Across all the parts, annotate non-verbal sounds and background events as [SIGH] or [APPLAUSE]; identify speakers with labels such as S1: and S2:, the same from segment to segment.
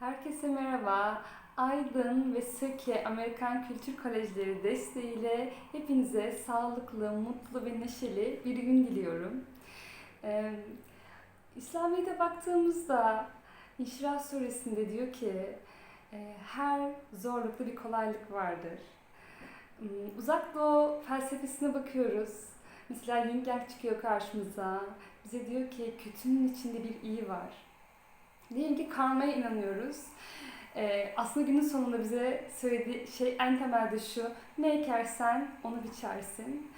S1: Herkese merhaba. Aydın ve Söke Amerikan Kültür Kolejleri desteğiyle hepinize sağlıklı, mutlu ve neşeli bir gün diliyorum. Ee, İslamiyet'e baktığımızda İnşirah suresinde diyor ki e, her zorlukta bir kolaylık vardır. Hmm, Uzak Doğu felsefesine bakıyoruz. Mesela Yang çıkıyor karşımıza. Bize diyor ki kötünün içinde bir iyi var. Diyelim ki karmaya inanıyoruz. Ee, aslında günün sonunda bize söylediği şey en temelde şu. Ne ekersen onu biçersin.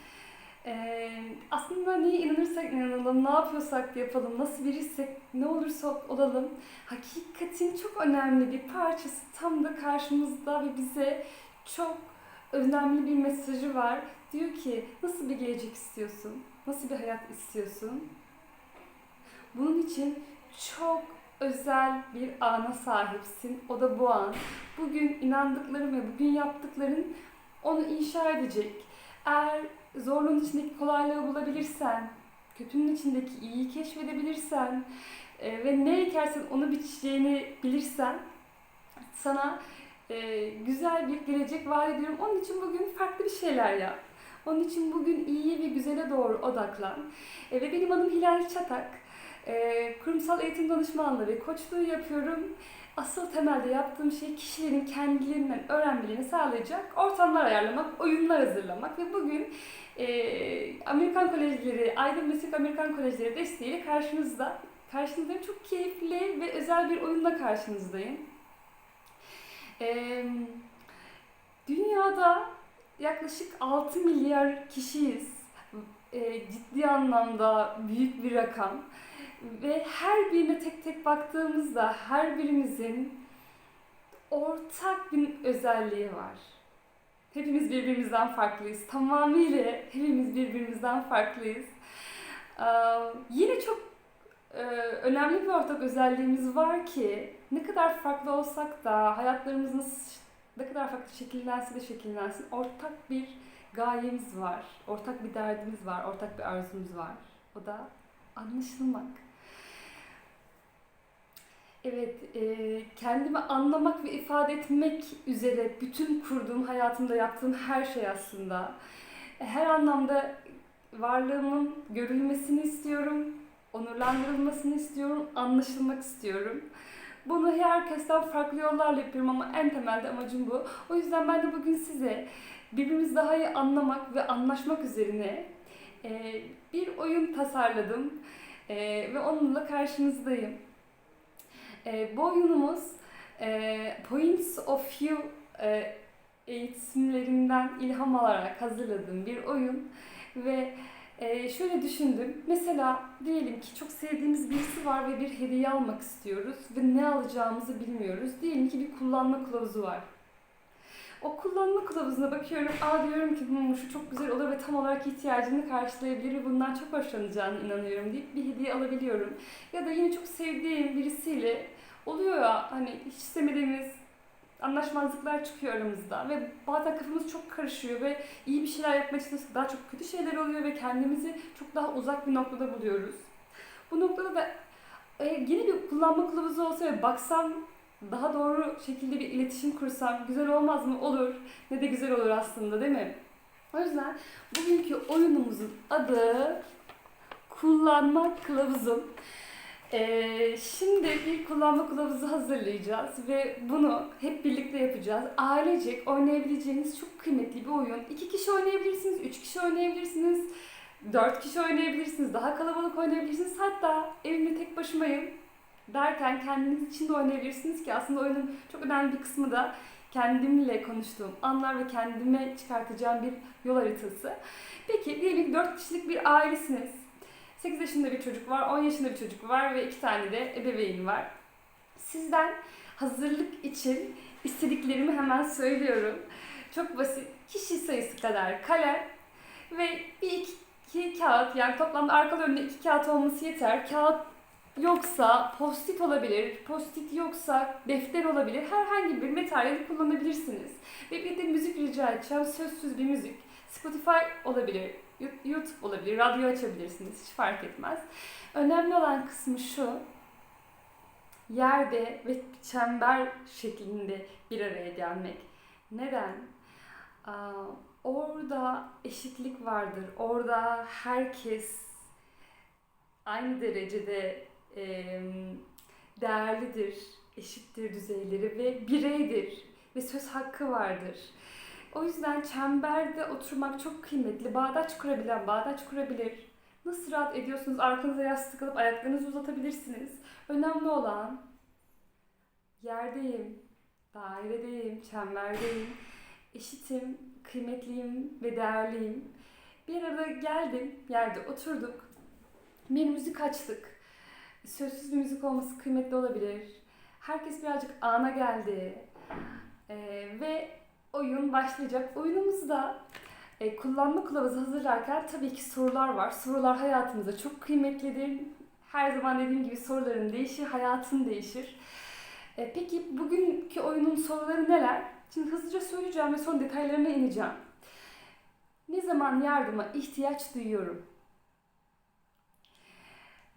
S1: Ee, aslında neye inanırsak inanalım, ne yapıyorsak yapalım, nasıl biriysek ne olursa olalım. Hakikatin çok önemli bir parçası tam da karşımızda ve bize çok önemli bir mesajı var. Diyor ki nasıl bir gelecek istiyorsun? Nasıl bir hayat istiyorsun? Bunun için çok özel bir ana sahipsin. O da bu an. Bugün inandıkların ve bugün yaptıkların onu inşa edecek. Eğer zorluğun içindeki kolaylığı bulabilirsen, kötünün içindeki iyiyi keşfedebilirsen e, ve ne ekersen onu biçeceğini bilirsen sana e, güzel bir gelecek vaat ediyorum. Onun için bugün farklı bir şeyler yap. Onun için bugün iyiye ve güzele doğru odaklan. E, ve benim adım Hilal Çatak. E, kurumsal eğitim danışmanlığı ve koçluğu yapıyorum. Asıl temelde yaptığım şey kişilerin kendilerinden öğrenmelerini sağlayacak ortamlar ayarlamak, oyunlar hazırlamak ve bugün e, Amerikan Kolejleri, Aydın Meslek Amerikan Kolejleri desteğiyle karşınızda. Karşınızdayım. Çok keyifli ve özel bir oyunla karşınızdayım. E, dünyada yaklaşık 6 milyar kişiyiz. E, ciddi anlamda büyük bir rakam. Ve her birine tek tek baktığımızda her birimizin ortak bir özelliği var. Hepimiz birbirimizden farklıyız. Tamamıyla hepimiz birbirimizden farklıyız. Ee, yine çok e, önemli bir ortak özelliğimiz var ki ne kadar farklı olsak da hayatlarımız nasıl ne kadar farklı şekillense de şekillensin ortak bir gayemiz var. Ortak bir derdimiz var. Ortak bir arzumuz var. O da anlaşılmak. Evet, e, kendimi anlamak ve ifade etmek üzere bütün kurduğum, hayatımda yaptığım her şey aslında. Her anlamda varlığımın görülmesini istiyorum, onurlandırılmasını istiyorum, anlaşılmak istiyorum. Bunu herkesten farklı yollarla yapıyorum ama en temelde amacım bu. O yüzden ben de bugün size birbirimizi daha iyi anlamak ve anlaşmak üzerine e, bir oyun tasarladım e, ve onunla karşınızdayım. E, bu oyunumuz e, Points of View e, eğitimlerinden ilham alarak hazırladığım bir oyun ve e, şöyle düşündüm. Mesela diyelim ki çok sevdiğimiz birisi var ve bir hediye almak istiyoruz ve ne alacağımızı bilmiyoruz. Diyelim ki bir kullanma kılavuzu var. O kullanma kılavuzuna bakıyorum, aa diyorum ki "Hmm, şu çok güzel olur ve tam olarak ihtiyacını karşılayabilir ve bundan çok hoşlanacağını inanıyorum deyip bir hediye alabiliyorum. Ya da yine çok sevdiğim birisiyle oluyor ya hani hiç istemediğimiz anlaşmazlıklar çıkıyor aramızda ve bazen kafamız çok karışıyor ve iyi bir şeyler yapmak için daha çok kötü şeyler oluyor ve kendimizi çok daha uzak bir noktada buluyoruz. Bu noktada da e, yeni bir kullanma kılavuzu olsa ve baksam daha doğru şekilde bir iletişim kursam güzel olmaz mı? Olur. Ne de güzel olur aslında değil mi? O yüzden bugünkü oyunumuzun adı Kullanma Kılavuzu. Ee, şimdi bir kullanma kılavuzu hazırlayacağız ve bunu hep birlikte yapacağız. Ailecek oynayabileceğiniz çok kıymetli bir oyun. İki kişi oynayabilirsiniz, üç kişi oynayabilirsiniz, dört kişi oynayabilirsiniz, daha kalabalık oynayabilirsiniz. Hatta evimde tek başımayım derken kendiniz için de oynayabilirsiniz ki aslında oyunun çok önemli bir kısmı da kendimle konuştuğum anlar ve kendime çıkartacağım bir yol haritası. Peki diyelim ki 4 kişilik bir ailesiniz. 8 yaşında bir çocuk var, 10 yaşında bir çocuk var ve 2 tane de ebeveyn var. Sizden hazırlık için istediklerimi hemen söylüyorum. Çok basit. Kişi sayısı kadar kalem ve bir iki, iki kağıt yani toplamda arka önünde iki kağıt olması yeter. Kağıt yoksa post-it olabilir, post-it yoksa defter olabilir. Herhangi bir materyali kullanabilirsiniz. Ve bir de müzik rica edeceğim. Sözsüz bir müzik. Spotify olabilir, YouTube olabilir, radyo açabilirsiniz. Hiç fark etmez. Önemli olan kısmı şu. yerde ve çember şeklinde bir araya gelmek. Neden? Orada eşitlik vardır. Orada herkes aynı derecede em, değerlidir, eşittir düzeyleri ve bireydir ve söz hakkı vardır. O yüzden çemberde oturmak çok kıymetli. Bağdaç kurabilen bağdaç kurabilir. Nasıl rahat ediyorsunuz? Arkanıza yastık alıp ayaklarınızı uzatabilirsiniz. Önemli olan yerdeyim, dairedeyim, çemberdeyim. Eşitim, kıymetliyim ve değerliyim. Bir arada geldim, yerde oturduk. Bir müzik açtık. Sözsüz bir müzik olması kıymetli olabilir. Herkes birazcık ana geldi. Ee, ve oyun başlayacak. Oyunumuzda e, kullanma kılavuzu hazırlarken tabii ki sorular var. Sorular hayatımızda çok kıymetlidir. Her zaman dediğim gibi soruların değişir, hayatın değişir. E, peki bugünkü oyunun soruları neler? Şimdi hızlıca söyleyeceğim ve son detaylarına ineceğim. Ne zaman yardıma ihtiyaç duyuyorum?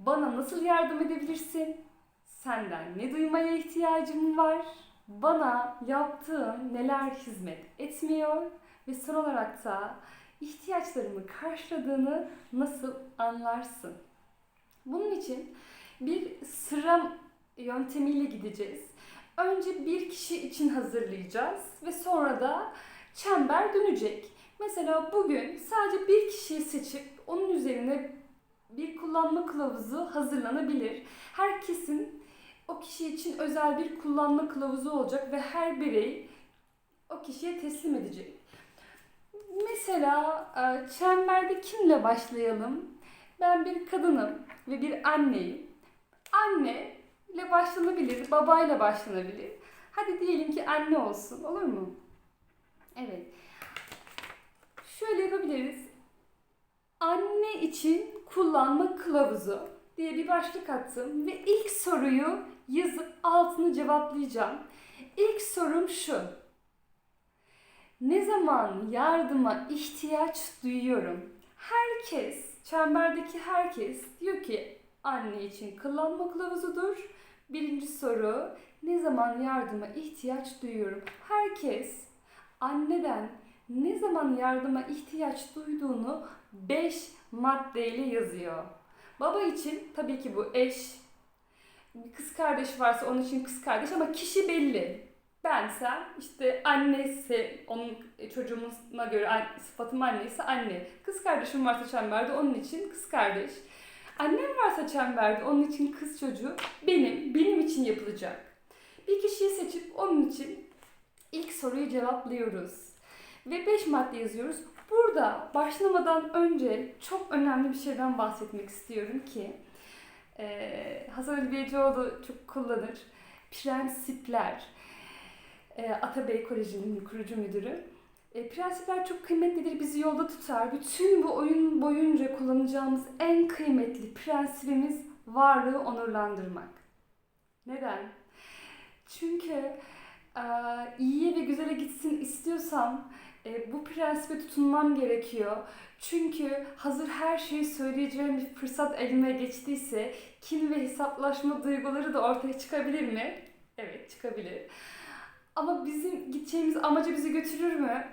S1: Bana nasıl yardım edebilirsin? Senden ne duymaya ihtiyacım var? Bana yaptığın neler hizmet etmiyor? Ve son olarak da ihtiyaçlarımı karşıladığını nasıl anlarsın? Bunun için bir sıra yöntemiyle gideceğiz. Önce bir kişi için hazırlayacağız ve sonra da çember dönecek. Mesela bugün sadece bir kişiyi seçip onun üzerine bir kullanma kılavuzu hazırlanabilir. Herkesin o kişi için özel bir kullanma kılavuzu olacak ve her birey o kişiye teslim edecek. Mesela e, çemberde kimle başlayalım? Ben bir kadınım ve bir anneyim. Anne ile başlanabilir, babayla başlanabilir. Hadi diyelim ki anne olsun, olur mu? Evet. Şöyle yapabiliriz. Anne için kullanma kılavuzu diye bir başlık attım ve ilk soruyu yazıp altını cevaplayacağım. İlk sorum şu. Ne zaman yardıma ihtiyaç duyuyorum? Herkes, çemberdeki herkes diyor ki anne için kullanma kılavuzudur. Birinci soru, ne zaman yardıma ihtiyaç duyuyorum? Herkes anneden ne zaman yardıma ihtiyaç duyduğunu 5 maddeyle yazıyor. Baba için tabii ki bu eş, kız kardeş varsa onun için kız kardeş ama kişi belli. Bense işte annesi, onun çocuğumuna göre sıfatım anneyse anne. Kız kardeşim varsa çemberde onun için kız kardeş. Annem varsa çemberde onun için kız çocuğu benim, benim için yapılacak. Bir kişiyi seçip onun için ilk soruyu cevaplıyoruz. Ve 5 madde yazıyoruz. Burada başlamadan önce çok önemli bir şeyden bahsetmek istiyorum ki e, Hasan Ali Beycioğlu çok kullanır. Prensipler. E, Atabey Koleji'nin kurucu müdürü. E, prensipler çok kıymetlidir, bizi yolda tutar. Bütün bu oyun boyunca kullanacağımız en kıymetli prensibimiz varlığı onurlandırmak. Neden? Çünkü e, iyiye ve güzele gitsin istiyorsam e, bu prensibe tutunmam gerekiyor. Çünkü hazır her şeyi söyleyeceğim bir fırsat elime geçtiyse kin ve hesaplaşma duyguları da ortaya çıkabilir mi? Evet çıkabilir. Ama bizim gideceğimiz amaca bizi götürür mü?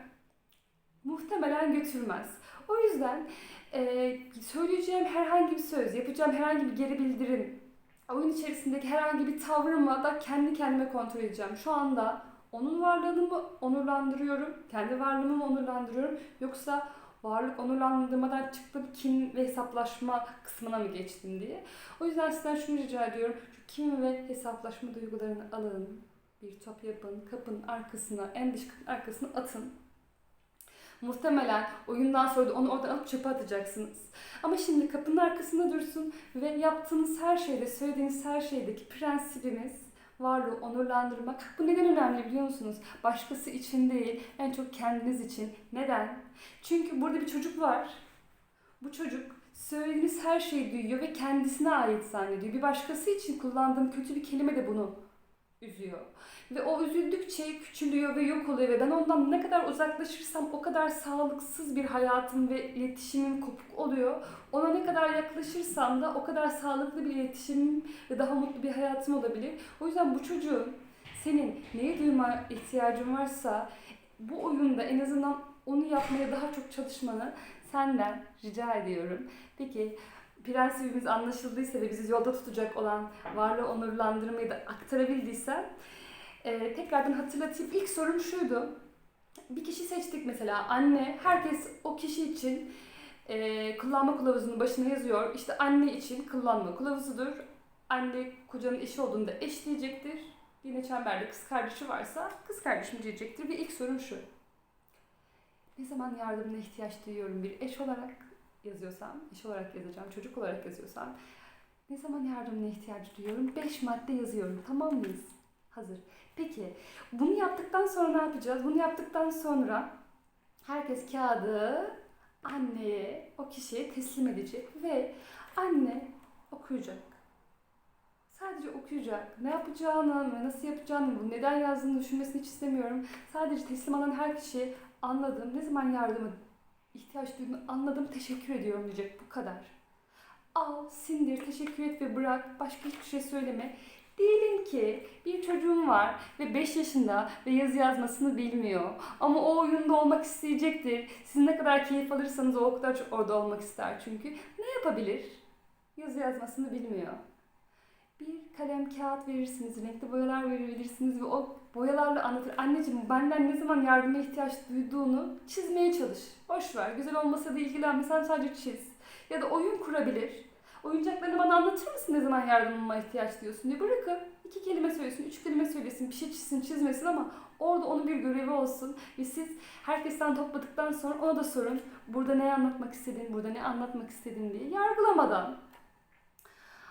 S1: Muhtemelen götürmez. O yüzden e, söyleyeceğim herhangi bir söz, yapacağım herhangi bir geri bildirim, oyun içerisindeki herhangi bir tavrımı da kendi kendime kontrol edeceğim. Şu anda onun varlığını mı onurlandırıyorum, kendi varlığımı mı onurlandırıyorum yoksa varlık onurlandırmadan çıktım kin ve hesaplaşma kısmına mı geçtim diye. O yüzden sizden şunu rica ediyorum. Şu kin ve hesaplaşma duygularını alın. Bir top yapın, kapının arkasına, en dış kapının arkasına atın. Muhtemelen oyundan sonra da onu oradan alıp çöpe atacaksınız. Ama şimdi kapının arkasında dursun ve yaptığınız her şeyde, söylediğiniz her şeydeki prensibimiz varlığı onurlandırmak. Bu neden önemli biliyor musunuz? Başkası için değil, en çok kendiniz için. Neden? Çünkü burada bir çocuk var. Bu çocuk söylediğiniz her şeyi duyuyor ve kendisine ait zannediyor. Bir başkası için kullandığım kötü bir kelime de bunu üzüyor. Ve o üzüldükçe küçülüyor ve yok oluyor ve ben ondan ne kadar uzaklaşırsam o kadar sağlıksız bir hayatım ve iletişimim kopuk oluyor. Ona ne kadar yaklaşırsam da o kadar sağlıklı bir iletişimim ve daha mutlu bir hayatım olabilir. O yüzden bu çocuğun senin neye duyma ihtiyacın varsa bu oyunda en azından onu yapmaya daha çok çalışmanı senden rica ediyorum. Peki prensibimiz anlaşıldıysa ve bizi yolda tutacak olan varlığı onurlandırmayı da aktarabildiysem e, tekrardan hatırlatayım. İlk sorum şuydu. Bir kişi seçtik mesela anne. Herkes o kişi için e, kullanma kılavuzunun başına yazıyor. İşte anne için kullanma kılavuzudur. Anne kocanın eşi olduğunda eş diyecektir. Yine çemberde kız kardeşi varsa kız kardeşim diyecektir. Ve ilk sorum şu. Ne zaman yardımına ihtiyaç duyuyorum bir eş olarak yazıyorsam, eş olarak yazacağım, çocuk olarak yazıyorsam ne zaman yardımına ihtiyaç duyuyorum? 5 madde yazıyorum. Tamam mıyız? Hazır. Peki bunu yaptıktan sonra ne yapacağız? Bunu yaptıktan sonra herkes kağıdı anneye, o kişiye teslim edecek ve anne okuyacak. Sadece okuyacak. Ne yapacağını nasıl yapacağını, bu neden yazdığını düşünmesini hiç istemiyorum. Sadece teslim alan her kişi anladım. Ne zaman yardıma ihtiyaç duyduğunu anladım. Teşekkür ediyorum diyecek. Bu kadar. Al, sindir, teşekkür et ve bırak. Başka hiçbir şey söyleme. Diyelim ki bir çocuğum var ve 5 yaşında ve yazı yazmasını bilmiyor. Ama o oyunda olmak isteyecektir. Siz ne kadar keyif alırsanız o kadar orada olmak ister çünkü. Ne yapabilir? Yazı yazmasını bilmiyor. Bir kalem kağıt verirsiniz, renkli boyalar verebilirsiniz ve o boyalarla anlatır. Anneciğim benden ne zaman yardıma ihtiyaç duyduğunu çizmeye çalış. Boş ver, güzel olmasa da ilgilenme, sen sadece çiz. Ya da oyun kurabilir. Oyuncaklarını bana anlatır mısın ne zaman yardımıma ihtiyaç diyorsun diye bırakın. İki kelime söylesin, üç kelime söylesin, bir şey çizsin, çizmesin ama orada onun bir görevi olsun. Ve siz herkesten topladıktan sonra ona da sorun. Burada ne anlatmak istedin, burada ne anlatmak istedin diye yargılamadan.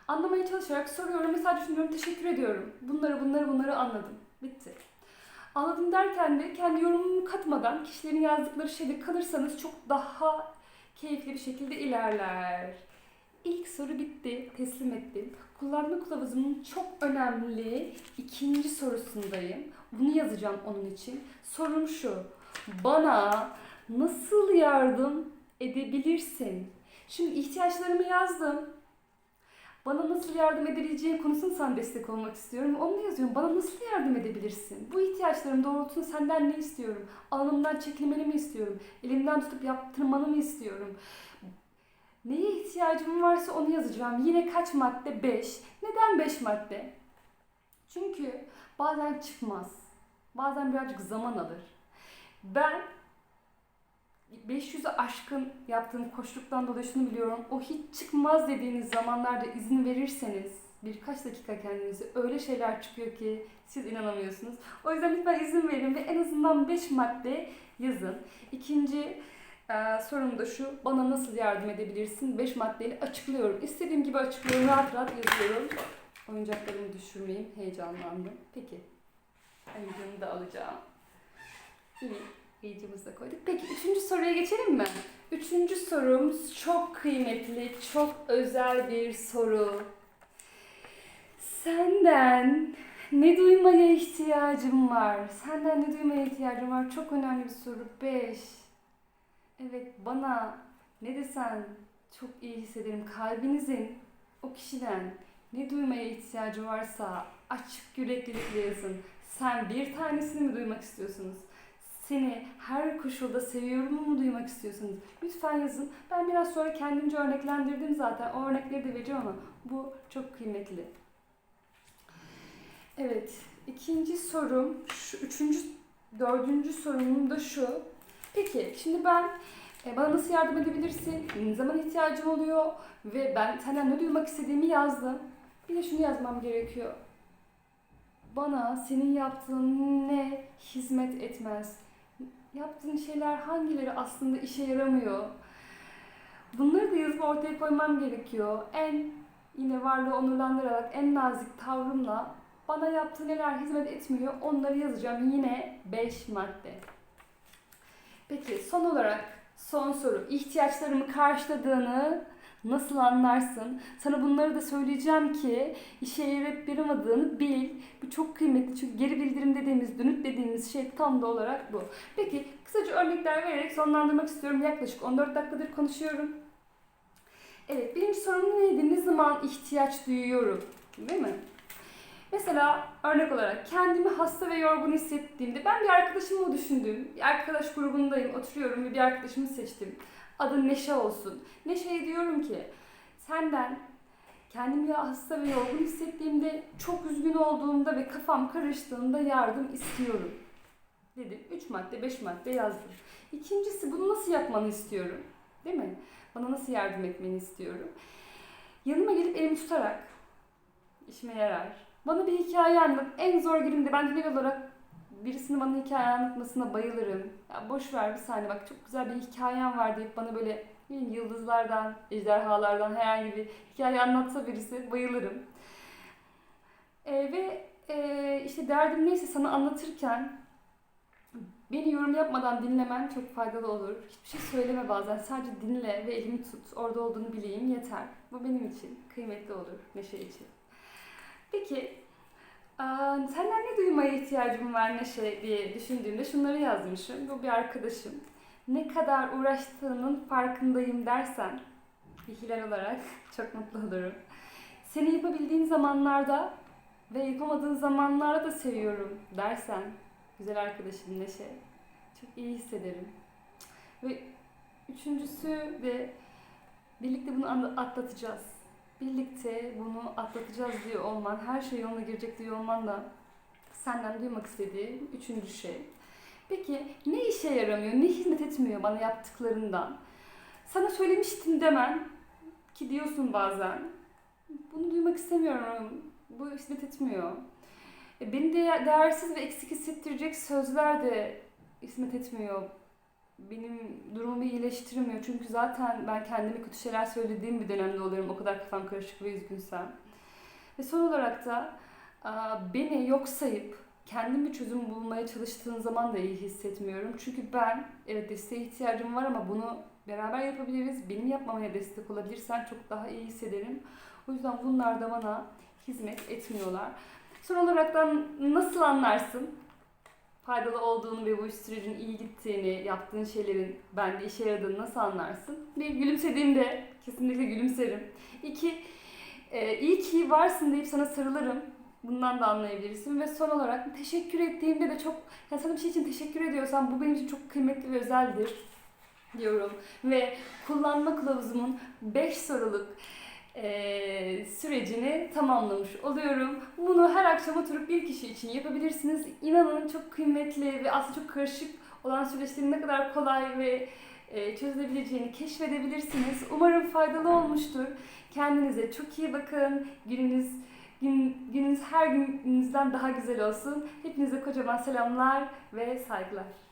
S1: Anlamaya çalışarak soruyorum sadece düşünüyorum, teşekkür ediyorum. Bunları, bunları, bunları anladım. Bitti. Anladım derken de kendi yorumumu katmadan kişilerin yazdıkları şeyde kalırsanız çok daha keyifli bir şekilde ilerler. İlk soru bitti, teslim ettim. Kullanma kılavuzumun çok önemli ikinci sorusundayım. Bunu yazacağım onun için. Sorum şu. Bana nasıl yardım edebilirsin? Şimdi ihtiyaçlarımı yazdım. Bana nasıl yardım edebileceğin konusunda sana destek olmak istiyorum. Onu yazıyorum. Bana nasıl yardım edebilirsin? Bu ihtiyaçlarım doğrultusunda senden ne istiyorum? Alanımdan çekilmeni mi istiyorum? Elimden tutup yaptırmanı mı istiyorum? Neye ihtiyacım varsa onu yazacağım. Yine kaç madde? 5. Neden 5 madde? Çünkü bazen çıkmaz. Bazen birazcık zaman alır. Ben 500'ü aşkın yaptığım koşuluktan dolayı şunu biliyorum. O hiç çıkmaz dediğiniz zamanlarda izin verirseniz birkaç dakika kendinize öyle şeyler çıkıyor ki siz inanamıyorsunuz. O yüzden lütfen izin verin ve en azından 5 madde yazın. İkinci ee, sorum da şu, bana nasıl yardım edebilirsin? 5 maddeyle açıklıyorum. İstediğim gibi açıklıyorum, rahat rahat yazıyorum. Oyuncaklarımı düşürmeyeyim, heyecanlandım. Peki, ayıcımı da alacağım. İyi, da koyduk. Peki, üçüncü soruya geçelim mi? Üçüncü sorumuz çok kıymetli, çok özel bir soru. Senden ne duymaya ihtiyacım var? Senden ne duymaya ihtiyacım var? Çok önemli bir soru. 5. Evet bana ne desen çok iyi hissederim. Kalbinizin o kişiden ne duymaya ihtiyacı varsa açık yüreklilikle yazın. Sen bir tanesini mi duymak istiyorsunuz? Seni her koşulda seviyorum mu duymak istiyorsunuz? Lütfen yazın. Ben biraz sonra kendimce örneklendirdim zaten. O örnekleri de vereceğim ama bu çok kıymetli. Evet, ikinci sorum, şu üçüncü, dördüncü sorumum da şu. Peki şimdi ben e, bana nasıl yardım edebilirsin? Ne zaman ihtiyacım oluyor? Ve ben senden ne duymak istediğimi yazdım. Bir de şunu yazmam gerekiyor. Bana senin yaptığın ne hizmet etmez? Yaptığın şeyler hangileri aslında işe yaramıyor? Bunları da yazıp ortaya koymam gerekiyor. En yine varlığı onurlandırarak en nazik tavrımla bana yaptığı neler hizmet etmiyor onları yazacağım. Yine 5 madde. Peki son olarak son soru. İhtiyaçlarımı karşıladığını Nasıl anlarsın? Sana bunları da söyleyeceğim ki işe yarayıp yaramadığını bil. Bu çok kıymetli çünkü geri bildirim dediğimiz, dönüt dediğimiz şey tam da olarak bu. Peki kısaca örnekler vererek sonlandırmak istiyorum. Yaklaşık 14 dakikadır konuşuyorum. Evet birinci sorum neydi? Ne zaman ihtiyaç duyuyorum? Değil mi? Mesela örnek olarak kendimi hasta ve yorgun hissettiğimde ben bir arkadaşımı düşündüm. Bir arkadaş grubundayım, oturuyorum ve bir arkadaşımı seçtim. Adı Neşe olsun. Neşe'ye diyorum ki senden kendimi hasta ve yorgun hissettiğimde, çok üzgün olduğumda ve kafam karıştığında yardım istiyorum. Dedim. 3 madde, 5 madde yazdım. İkincisi bunu nasıl yapmanı istiyorum? Değil mi? Bana nasıl yardım etmeni istiyorum? Yanıma gelip elimi tutarak işime yarar. Bana bir hikaye anlat. En zor günümde ben genel olarak birisinin bana hikaye anlatmasına bayılırım. Ya boş ver bir saniye bak çok güzel bir hikayem var deyip bana böyle yıldızlardan, ejderhalardan herhangi bir hikaye anlatsa birisi bayılırım. Ee, ve e, işte derdim neyse sana anlatırken beni yorum yapmadan dinlemen çok faydalı olur. Hiçbir şey söyleme bazen. Sadece dinle ve elimi tut. Orada olduğunu bileyim yeter. Bu benim için kıymetli olur Neşe için. Peki aa, senden ne duymaya ihtiyacım var Neşe diye düşündüğümde şunları yazmışım. Bu bir arkadaşım. Ne kadar uğraştığının farkındayım dersen hilal olarak [LAUGHS] çok mutlu olurum. Seni yapabildiğin zamanlarda ve yapamadığın zamanlarda da seviyorum dersen güzel arkadaşım Neşe çok iyi hissederim. Ve üçüncüsü de birlikte bunu atlatacağız. Birlikte bunu atlatacağız diyor olman, her şey yoluna girecek diyor olman da senden duymak istediğim üçüncü şey. Peki ne işe yaramıyor, ne hizmet etmiyor bana yaptıklarından? Sana söylemiştim demen ki diyorsun bazen. Bunu duymak istemiyorum. Bu hizmet etmiyor. E, Beni de değersiz ve eksik hissettirecek sözler de hizmet etmiyor. Benim durumumu iyileştirmiyor. Çünkü zaten ben kendime kötü şeyler söylediğim bir dönemde oluyorum. O kadar kafam karışık ve üzgünsem. Ve son olarak da beni yok sayıp kendim bir çözüm bulmaya çalıştığın zaman da iyi hissetmiyorum. Çünkü ben evet desteğe ihtiyacım var ama bunu beraber yapabiliriz. Benim yapmamaya destek olabilirsen çok daha iyi hissederim. O yüzden bunlar da bana hizmet etmiyorlar. Son olarak da nasıl anlarsın faydalı olduğunu ve bu sürecin iyi gittiğini, yaptığın şeylerin bende işe yaradığını nasıl anlarsın? Bir, gülümsediğimde kesinlikle gülümserim. İki, e, iyi ki varsın deyip sana sarılırım. Bundan da anlayabilirsin. Ve son olarak teşekkür ettiğimde de çok, ya sana bir şey için teşekkür ediyorsam bu benim için çok kıymetli ve özeldir diyorum. Ve kullanma kılavuzumun 5 soruluk eee, sürecini tamamlamış oluyorum. Bunu her akşam oturup bir kişi için yapabilirsiniz. İnanın çok kıymetli ve aslında çok karışık olan süreçlerin ne kadar kolay ve e, çözülebileceğini keşfedebilirsiniz. Umarım faydalı olmuştur. Kendinize çok iyi bakın. Gününüz gün, gününüz her gününüzden daha güzel olsun. Hepinize kocaman selamlar ve saygılar.